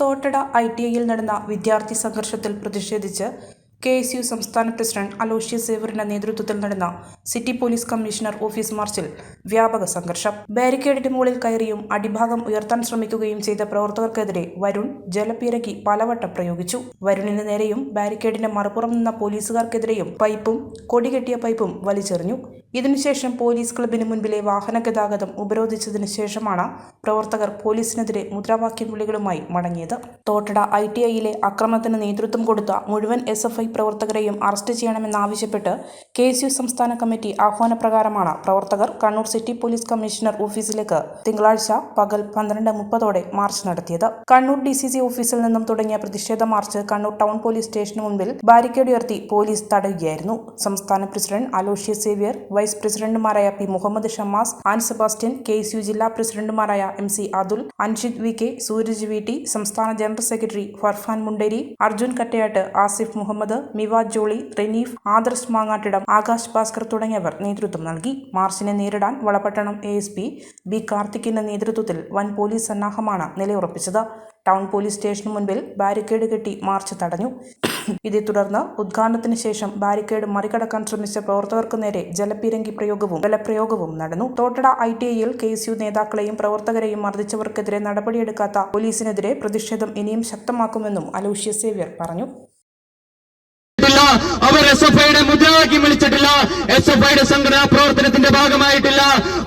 Thottada I T ഐയിൽ നടന്ന വിദ്യാർത്ഥി സംഘർഷത്തിൽ പ്രതിഷേധിച്ച് കെ എസ് യു സംസ്ഥാന പ്രസിഡന്റ് അലോഷ്യസ് സേവറിന്റെ നേതൃത്വത്തിൽ നടന്ന സിറ്റി പോലീസ് കമ്മീഷണർ ഓഫീസ് മാർച്ചിൽ വ്യാപക സംഘർഷം. ബാരിക്കേഡിന് മുകളിൽ കയറിയും അടിഭാഗം ഉയർത്താൻ ശ്രമിക്കുകയും ചെയ്ത പ്രവർത്തകർക്കെതിരെ വരുൺ ജലപ്പിരക്കി പലവട്ടം പ്രയോഗിച്ചു. വരുണിന് നേരെയും ബാരിക്കേഡിന്റെ മറുപുറം നിന്ന പോലീസുകാർക്കെതിരെയും പൈപ്പും കൊടികെട്ടിയ പൈപ്പും വലിച്ചെറിഞ്ഞു. ഇതിനുശേഷം പോലീസ് ക്ലബിന് മുൻപിലെ വാഹന ഗതാഗതം ഉപരോധിച്ചതിന് ശേഷമാണ് പ്രവർത്തകർ പോലീസിനെതിരെ മുദ്രാവാക്യം വിളികളുമായി മടങ്ങിയത്. തോട്ടട ഐ ടി ഐയിലെ അക്രമത്തിന് നേതൃത്വം കൊടുത്ത മുഴുവൻ എസ് എഫ് ഐ പ്രവർത്തകരെയും അറസ്റ്റ് ചെയ്യണമെന്നാവശ്യപ്പെട്ട് കെ എസ് യു സംസ്ഥാന കമ്മിറ്റി ആഹ്വാനപ്രകാരമാണ് പ്രവർത്തകർ കണ്ണൂർ സിറ്റി പോലീസ് കമ്മീഷണർ ഓഫീസിലേക്ക് തിങ്കളാഴ്ച പകൽ പന്ത്രണ്ട് മുപ്പതോടെ മാർച്ച് നടത്തിയത്. കണ്ണൂർ ഡി സി സി ഓഫീസിൽ നിന്നും തുടങ്ങിയ പ്രതിഷേധ മാർച്ച് കണ്ണൂർ ടൗൺ പോലീസ് സ്റ്റേഷന് മുൻപിൽ ബാരിക്കേഡ് ഉയർത്തി പോലീസ് തടയുകയായിരുന്നു. സംസ്ഥാന പ്രസിഡന്റ് അലോഷ്യ സേവ്യർ വൈസ് പ്രസിഡന്റുമാരായ P. Muhammad Shamas Ann Sebastian K. S U. ജില്ലാ പ്രസിഡന്റുമാരായ M. C. Athul Anshid V. K Sooraj V. T സംസ്ഥാന ജനറൽ സെക്രട്ടറി ഫർഫാൻ മുണ്ടേരി അർജുൻ കട്ടയാട്ട് ആസിഫ് മുഹമ്മദ് മിവാദ് ജോളി റെനീഫ് ആദർശ് മാങ്ങാട്ടിടം ആകാശ് ഭാസ്കർ തുടങ്ങിയവർ നേതൃത്വം നൽകി. മാർച്ചിനെ നേരിടാൻ Valapattanam A. S. P. B. കാർത്തിക്കിന്റെ നേതൃത്വത്തിൽ വൻ പോലീസ് സന്നാഹമാണ് നിലയുറപ്പിച്ചത്. ടൗൺ പോലീസ് സ്റ്റേഷന് മുൻപിൽ ബാരിക്കേഡ് കെട്ടി മാർച്ച് തടഞ്ഞു. ഇതേ തുടർന്ന് ഉദ്ഘാടനത്തിന് ശേഷം ബാരിക്കേഡ് മറികടക്കാൻ ശ്രമിച്ച പ്രവർത്തകർക്ക് നേരെ ജലപീരങ്കി പ്രയോഗവും ബലപ്രയോഗവും നടന്നു. തോട്ടട ഐ ടി ഐയിൽ കെ എസ് യു നേതാക്കളെയും പ്രവർത്തകരെയും മർദ്ദിച്ചവർക്കെതിരെ നടപടിയെടുക്കാത്ത പോലീസിനെതിരെ പ്രതിഷേധം ഇനിയും ശക്തമാക്കുമെന്നും അലൂഷ്യ സേവ്യർ പറഞ്ഞു. അവർ എസ് എഫ് ഐയുടെ വിളിച്ചിട്ടില്ല എസ് എഫ് ഐയുടെ സംഘടനാ പ്രവർത്തനത്തിന്റെ ഭാഗമായിട്ടില്ല.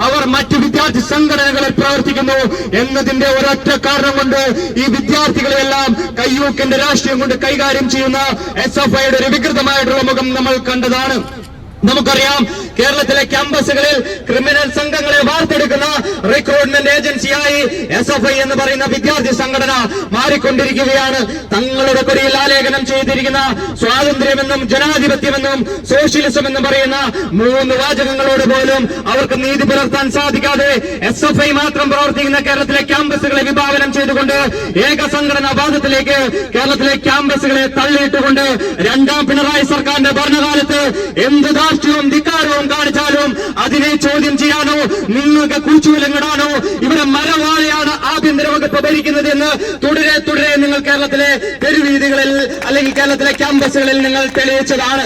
അവർ മറ്റു വിദ്യാർത്ഥി സംഘടനകളിൽ പ്രവർത്തിക്കുന്നു എന്നതിന്റെ ഒരൊറ്റ കാരണം കൊണ്ട് ഈ വിദ്യാർത്ഥികളെല്ലാം കയ്യൂക്കിന്റെ രാഷ്ട്രീയം കൊണ്ട് കൈകാര്യം ചെയ്യുന്ന എസ് എഫ് ഐയുടെ ഒരു വികൃതമായിട്ടുള്ള മുഖം നമ്മൾ കണ്ടതാണ്. നമുക്കറിയാം കേരളത്തിലെ ക്യാമ്പസുകളിൽ ക്രിമിനൽ സംഘങ്ങളെ വാർത്തെടുക്കുന്ന റിക്രൂട്ട്മെന്റ് ഏജൻസിയായി എസ് എഫ് ഐ എന്ന് പറയുന്ന വിദ്യാർത്ഥി സംഘടന മാറിക്കൊണ്ടിരിക്കുകയാണ്. തങ്ങളുടെ കൊടിയിൽ ആലേഖനം ചെയ്തിരിക്കുന്ന സ്വാതന്ത്ര്യമെന്നും ജനാധിപത്യമെന്നും സോഷ്യലിസം എന്നും പറയുന്ന മൂന്ന് വാചകങ്ങളോട് പോലും അവർക്ക് നീതി പുലർത്താൻ സാധിക്കാതെ എസ് എഫ് ഐ മാത്രം പ്രവർത്തിക്കുന്ന കേരളത്തിലെ ക്യാമ്പസുകളെ വിഭാവനം ചെയ്തുകൊണ്ട് ഏക സംഘടനാ വാദത്തിലേക്ക് കേരളത്തിലെ ക്യാമ്പസുകളെ തള്ളിയിട്ടുകൊണ്ട് രണ്ടാം പിണറായി സർക്കാരിന്റെ ഭരണകാലത്ത് എന്ത് ധാർഷ്ട്യവും ധിക്കാരവും കാണിച്ചാലും അതിനെ ചോദ്യം ചെയ്യാനോ നിങ്ങൾക്ക് കുഴിച്ചുവിലങ്ങിടാനോ ഇവിടെ മരവാഴയാണ് ആഭ്യന്തര വകുപ്പ് ഭരിക്കുന്നത് എന്ന് തുടരെ തുടരെ നിങ്ങൾ കേരളത്തിലെ തെരുവീതികളിൽ അല്ലെങ്കിൽ കേരളത്തിലെ ക്യാമ്പസുകളിൽ നിങ്ങൾ തെളിയിച്ചതാണ്.